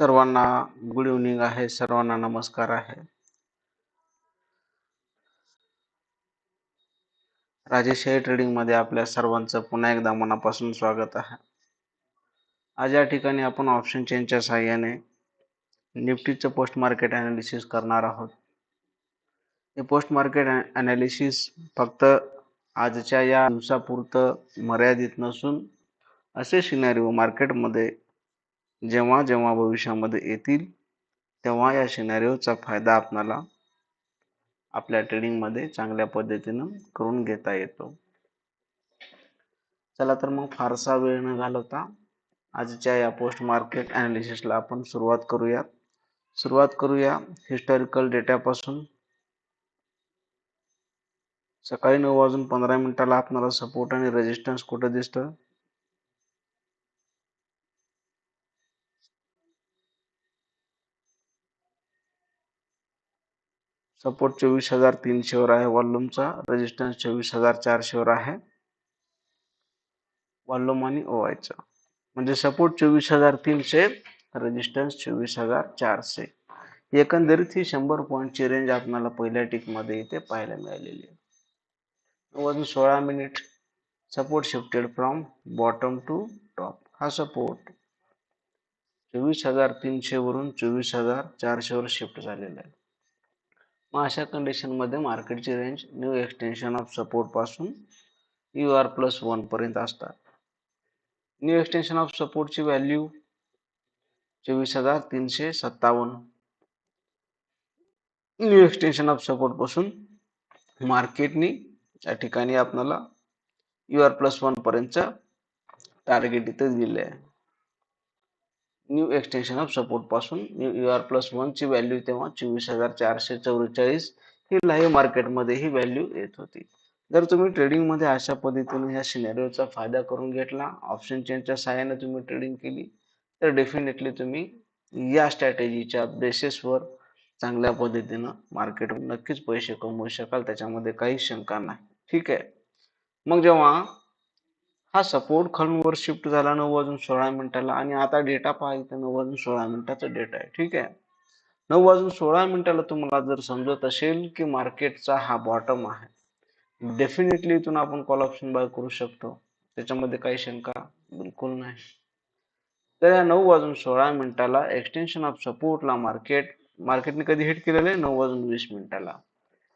सर्वांना good evening आहे सर्वांना नमस्कार आहे. राजेशाही ट्रेडिंगमध्ये आपल्या सर्वांचं पुन्हा एकदा मनापासून स्वागत आहे. आज या ठिकाणी आपण ऑप्शन चेनच्या सहाय्याने निफ्टीचं पोस्ट मार्केट अनालिसिस करणार आहोत. हे पोस्ट मार्केट अनालिसिस फक्त आजच्या या दिवसापुरतं मर्यादित नसून असे सिनेरिओ मार्केटमध्ये जेव्हा जेव्हा भविष्यामध्ये येतील तेव्हा या सिनारिओचा फायदा आपणाला आपल्या ट्रेडिंगमध्ये चांगल्या पद्धतीनं करून घेता येतो. चला तर मग फारसा वेळ न घालवता आजच्या या पोस्ट मार्केट अनालिसिसला आपण सुरुवात करूया सुरुवात करूया हिस्टॉरिकल डेटापासून सकाळी नऊ वाजून पंधरा मिनिटाला आपणाला सपोर्ट आणि रेजिस्टन्स कुठं दिसतं? सपोर्ट चोवीस हजार तीनशेवर आहे. वॉल्यूमचा रेजिस्टन्स चोवीस हजार चारशेवर आहे. वॉल्यूम आणि ओवायचा म्हणजे सपोर्ट चोवीस हजार तीनशे रेजिस्टन्स चोवीस हजार चारशे. एकंदरीत ही शंभर पॉईंटची रेंज आपल्याला पहिल्या टिकमध्ये इथे पाहायला मिळालेली आहे. वजन सोळा minute support shifted from bottom to top हा सपोर्ट चोवीस हजार तीनशे वरून चोवीस हजार चारशेवर शिफ्ट झालेला आहे. मग अशा कंडिशनमध्ये मार्केटची रेंज न्यू एक्सटेन्शन ऑफ सपोर्टपासून यू आर प्लस वनपर्यंत असतात. न्यू एक्सटेन्शन ऑफ सपोर्टची व्हॅल्यू चोवीस हजार तीनशे सत्तावन्न. न्यू एक्सटेन्शन ऑफ सपोर्टपासून मार्केटनी या ठिकाणी आपल्याला यू आर प्लस वनपर्यंतचं टार्गेट इथे दिले आहे न्यू एक्सटेन्शन ऑफ सपोर्टपासून यू आर प्लस वन ची व्हॅल्यू तेव्हा चोवीस हजार चारशे चौवेचाळीस ही लाईव्ह मार्केटमध्ये ही व्हॅल्यू येत होती. जर तुम्ही ट्रेडिंगमध्ये अशा पद्धतीने ह्या सिनेरिओचा फायदा करून घेतला ऑप्शन चेनच्या सहाय्याने तुम्ही ट्रेडिंग केली तर डेफिनेटली तुम्ही या स्ट्रॅटेजीच्या बेसिसवर चांगल्या पद्धतीनं मार्केट नक्कीच पैसे कमवू शकाल त्याच्यामध्ये काही शंका नाही. ठीक आहे. मग जेव्हा हा सपोर्ट खालूनवर शिफ्ट झाला नऊ वाजून सोळा मिनिटाला आणि आता डेटा पाहिजे नऊ वाजून सोळा मिनिटाचा डेटा आहे. ठीक आहे? नऊ वाजून सोळा मिनिटाला तुम्हाला जर समजत असेल की मार्केटचा हा बॉटम आहे. डेफिनेटली इथून आपण कॉल ऑप्शन बाय करू शकतो. त्याच्यामध्ये काही शंका बिलकुल नाही. तर या नऊ वाजून सोळा मिनिटाला एक्सटेन्शन ऑफ सपोर्टला मार्केट मार्केटने कधी हिट केलेलं आहे? नऊ वाजून वीस मिनिटाला.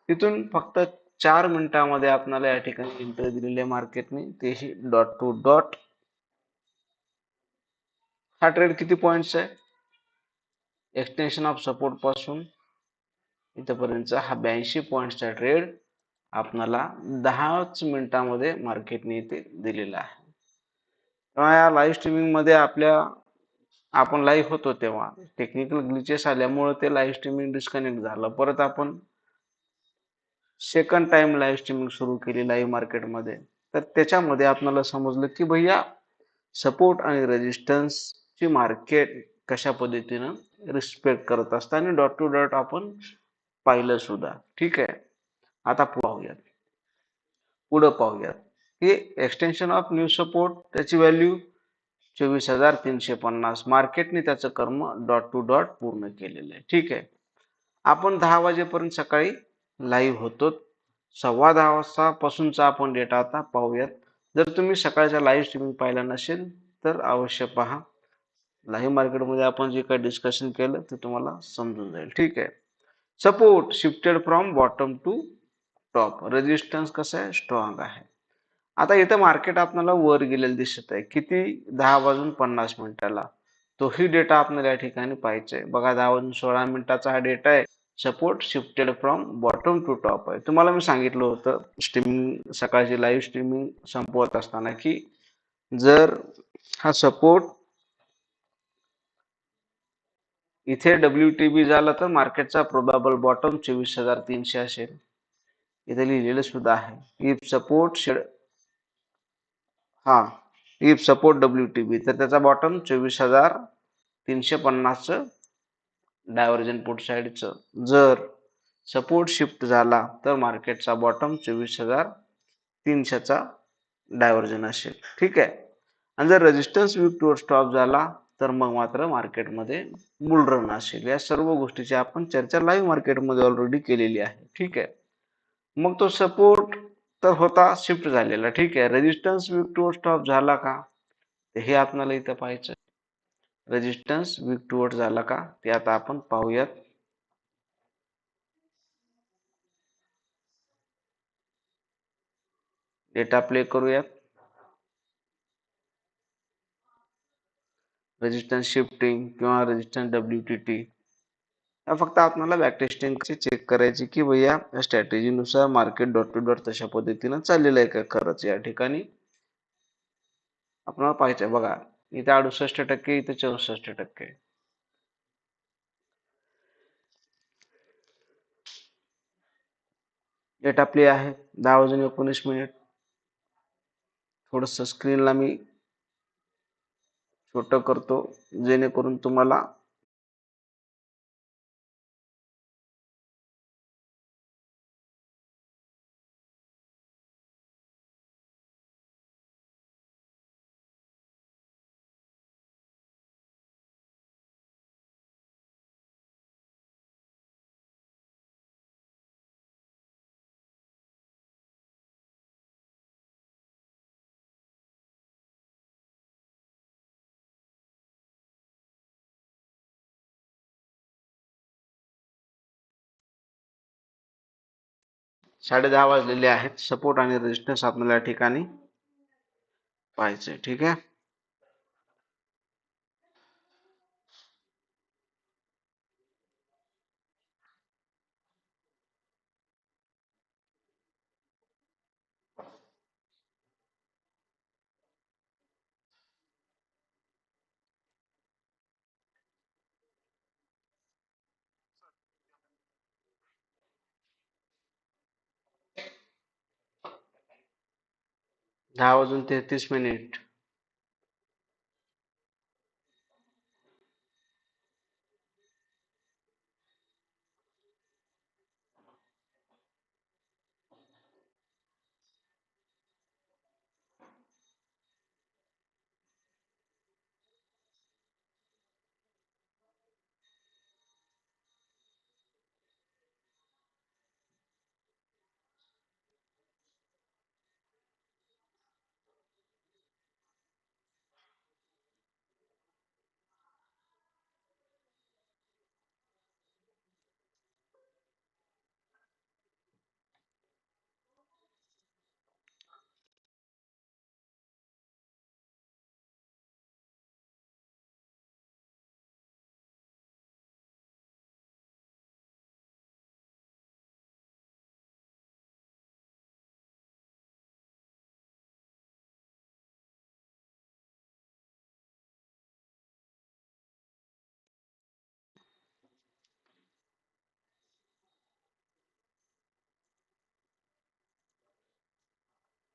तिथून फक्त चार मिनिटामध्ये आपल्याला या ठिकाणी एंट्री दिलेली आहे मार्केटने तेही डॉट टू डॉट हा ट्रेड किती पॉइंट्स आहे? एक्सटेन्शन ऑफ सपोर्टपासून इथपर्यंतचा हा ब्याऐंशी पॉईंटचा ट्रेड आपणाला दहाच मिनिटामध्ये मार्केटने इथे दिलेला आहे. तेव्हा या लाईव्ह स्ट्रीमिंगमध्ये आपल्या आपण लाईव्ह होतो तेव्हा. टेक्निकल ग्लिचेस आल्यामुळे ते लाईव्ह स्ट्रीमिंग डिस्कनेक्ट झालं. परत आपण सेकंड टाइम लाईव्ह स्ट्रीमिंग सुरू केली लाईव्ह मार्केटमध्ये तर त्याच्यामध्ये आपल्याला समजलं की भैया सपोर्ट आणि रेजिस्टन्स ची मार्केट कशा पद्धतीनं रिस्पेक्ट करत असतं आणि डॉट टू डॉट आपण पाहिलं सुद्धा. ठीक आहे? आता पाहूयात. पुढं पाहूयात. हे एक्सटेन्शन ऑफ न्यू सपोर्ट त्याची व्हॅल्यू चोवीस हजार तीनशे पन्नास. मार्केटने त्याचं कर्म डॉट टू डॉट पूर्ण केलेलं आहे. ठीक आहे? आपण दहा वाजेपर्यंत सकाळी लाईव्ह होतो. सव्वा दहा वाजतापासूनचा आपण डेटा आता पाहूयात. जर तुम्ही सकाळच्या लाईव्ह स्ट्रीमिंग पाहिला नसेल तर अवश्य पहा. लाईव्ह मार्केटमध्ये आपण जे काही डिस्कशन केलं ते तुम्हाला समजून जाईल. ठीक आहे. Support shifted from bottom to top resistance कसं आहे? स्ट्रॉंग आहे. आता इथं मार्केट आपल्याला वर गेलेलं दिसत आहे. किती? दहा वाजून पन्नास मिनिटाला. तोही डेटा आपल्याला या ठिकाणी पाहायचा आहे. बघा दहा वाजून सोळा मिनिटाचा हा डेटा आहे. Support shifted from bottom to top आहे. तुम्हाला मी सांगितलं होतं स्ट्रीमिंग सकाळची लाईव्ह स्ट्रीमिंग संपवत असताना की जर हा सपोर्ट इथे डब्ल्यू टी बी झाला तर मार्केटचा प्रोबॅबल बॉटम चोवीस हजार तीनशे असेल. इथे लिहिलेलं सुद्धा आहे. इफ सपोर्ट शेड हा if support W T B तर त्याचा बॉटम चोवीस हजार तीनशे पन्नासचं डायव्हर्जन पुट साईडचं. जर सपोर्ट शिफ्ट झाला तर मार्केटचा बॉटम चोवीस हजार तीनशेचा डायव्हर्जन असेल. ठीक आहे? आणि जर रेजिस्टन्स वीक टू स्टॉप झाला तर मग मात्र मार्केटमध्ये बुलरन असेल. या सर्व गोष्टीची आपण चर्चा लाईव्ह मार्केटमध्ये ऑलरेडी केलेली आहे. ठीक आहे? मग तो सपोर्ट तर होता शिफ्ट झालेला. ठीक आहे? रेजिस्टन्स वीक टू स्टॉप झाला का? हे आपल्याला इथं पाहायचं रेजिस्टन्स वीक टू झाला का? ते आता आपण पाहूयात. डेटा प्ले करूयात. रेजिस्टन्स शिफ्टिंग किंवा रेजिस्टन्स डब्ल्यू टी टी फक्त आपल्याला बॅक टेस्टिंग चेक करायची की भैया स्ट्रॅटेजीनुसार मार्केट डॉट टू डॉट तशा पद्धतीनं चाललेलं आहे का खरंच या ठिकाणी? आपल्याला पाहायचं बघा. इथे अडुसष्ट टक्के इथे चौसष्ट टक्के. डेट आपली आहे. दहा वाजून एकोणीस मिनिट थोडस स्क्रीनला मी छोट करतो जेणेकरून तुम्हाला साडे दहा वाजलेले आहेत. सपोर्ट आणि रेजिस्टन्स आपल्याला या ठिकाणी पाहायचे ठीक आहे? दहा वाजून तेहतीस मिनिट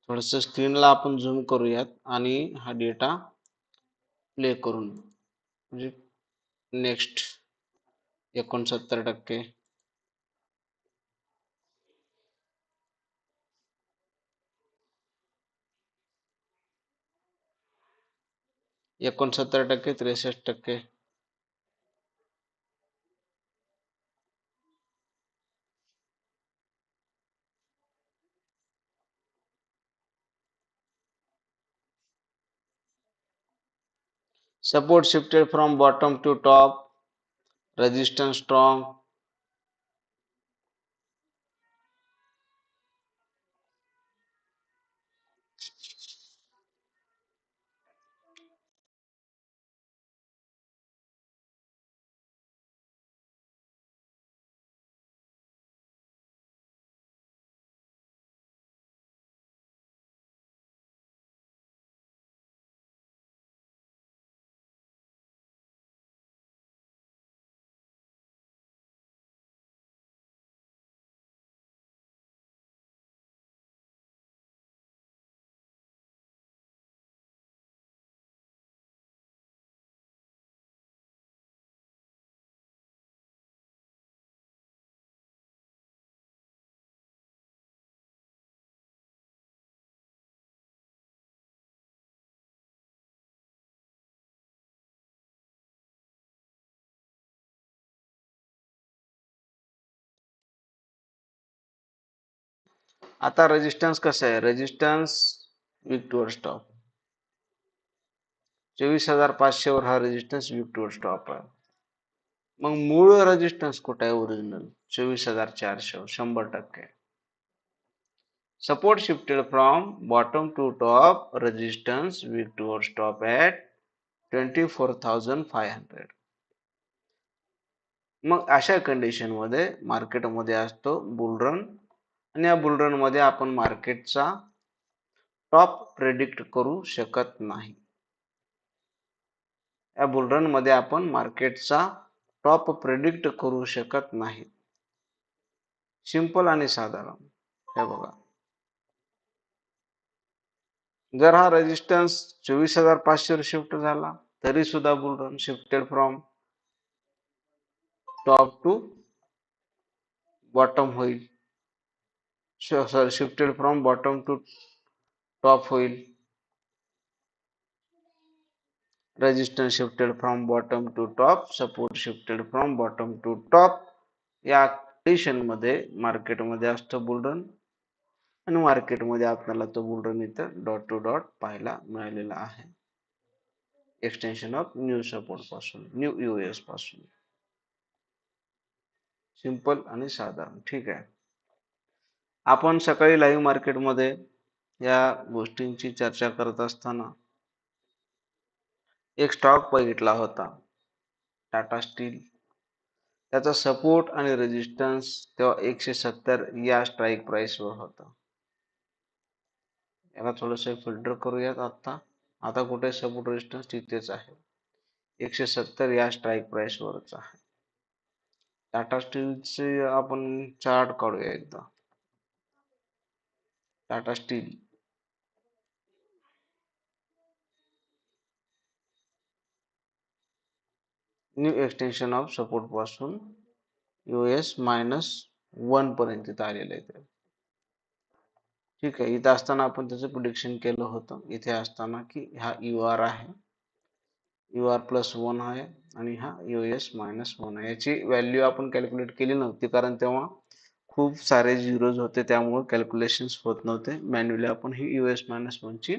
थोडस स्क्रीनला आपण झूम करूयात आणि हा डेटा प्ले करून. म्हणजे नेक्स्ट एकोणसत्तर टक्के. एकोणसत्तर टक्के त्रेसष्ट टक्के. Support shifted from bottom to top. Resistance strong आता रेजिस्टन्स कसं आहे? रेजिस्टन्स वीक टू स्टॉप चोवीस हजार पाचशे वर हा रेजिस्टन्स वीक टू स्टॉप आहे. मग मूळ रेजिस्टन्स कुठं आहे ओरिजिनल चोवीस हजार चारशे शंभर टक्के. Support shifted from bottom to top resistance weak टूवर stop at twenty four thousand five hundred मग अशा कंडिशनमध्ये मार्केटमध्ये असतो बुलरन आणि या बुलरनमध्ये आपण मार्केटचा टॉप प्रेडिक्ट करू शकत नाही. या बुलरनमध्ये आपण मार्केटचा टॉप प्रेडिक्ट करू शकत नाही. सिंपल आणि साधारण. हे बघा. जर हा रेजिस्टन्स चोवीस हजार पाचशे शिफ्ट झाला तरी सुद्धा bull run shifted from top to bottom होईल. Sorry shifted from bottom to top होईल resistance shifted from bottom to top support shifted from bottom to top या कंडिशनमध्ये मार्केटमध्ये असतं बुलरन आणि मार्केटमध्ये आपल्याला तो बुलरन इथं डॉट टू डॉट पाहायला मिळालेला आहे. एक्सटेन्शन ऑफ न्यू सपोर्टपासून न्यू युएसपासून. सिंपल आणि साधारण ठीक आहे. आपण सकाळी लाईव्ह मार्केटमध्ये या गोष्टींची चर्चा करत असताना एक स्टॉक बघितला होता टाटा स्टील त्याचा सपोर्ट आणि रेजिस्टन्स तेव्हा एकशे सत्तर या स्ट्राईक प्राईसवर होता. याला थोडस फिल्टर करूयात आता. आता कुठे सपोर्ट रेजिस्टन्स तिथेच आहे. एकशे सत्तर या स्ट्राईक प्राईसवरच आहे. टाटा स्टीलचे आपण चार्ट काढूया एकदा. Tata steel. New extension of सपोर्टपासून S minus one पर्यंत आलेलं आहे ठीक आहे इथं असताना आपण त्याचं प्रिडिक्शन केलं होतं. इथे असताना की हा यू आर आहे. यू आर प्लस वन आहे आणि हा यू एस मायनस वन आहे. याची व्हॅल्यू आपण कॅल्क्युलेट केली नव्हती कारण तेव्हा खूप सारे झिरोज होते त्यामुळे कॅल्क्युलेशन्स होत नव्हते. मॅन्युअली आपण ही यू एस मायनस वनची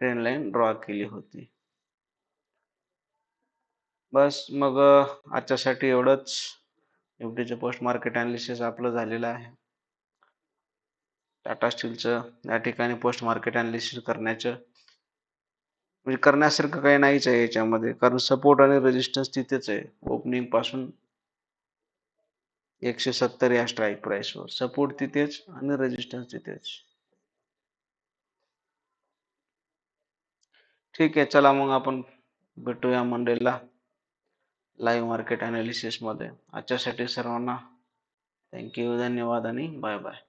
ट्रेन लाईन ड्रॉ केली होती. बस मग आजच्यासाठी एवढंच. एफडीचं पोस्ट मार्केट अनालिसिस आपलं झालेलं आहे. टाटा स्टीलचं या ठिकाणी पोस्ट मार्केट अनालिसिस करण्याचं. म्हणजे करण्यासारखं काही नाहीच आहे याच्यामध्ये. कारण सपोर्ट आणि रेजिस्टन्स तिथेच आहे. ओपनिंगपासून एकशे सत्तर या स्ट्राईक प्राईसवर सपोर्ट तिथेच आणि रेजिस्टन्स तिथेच. ठीक आहे चला मग आपण भेटूया मंडेला लाईव्ह मार्केटमध्ये. आजच्यासाठी सर्वांना थँक्यू धन्यवाद आणि बाय बाय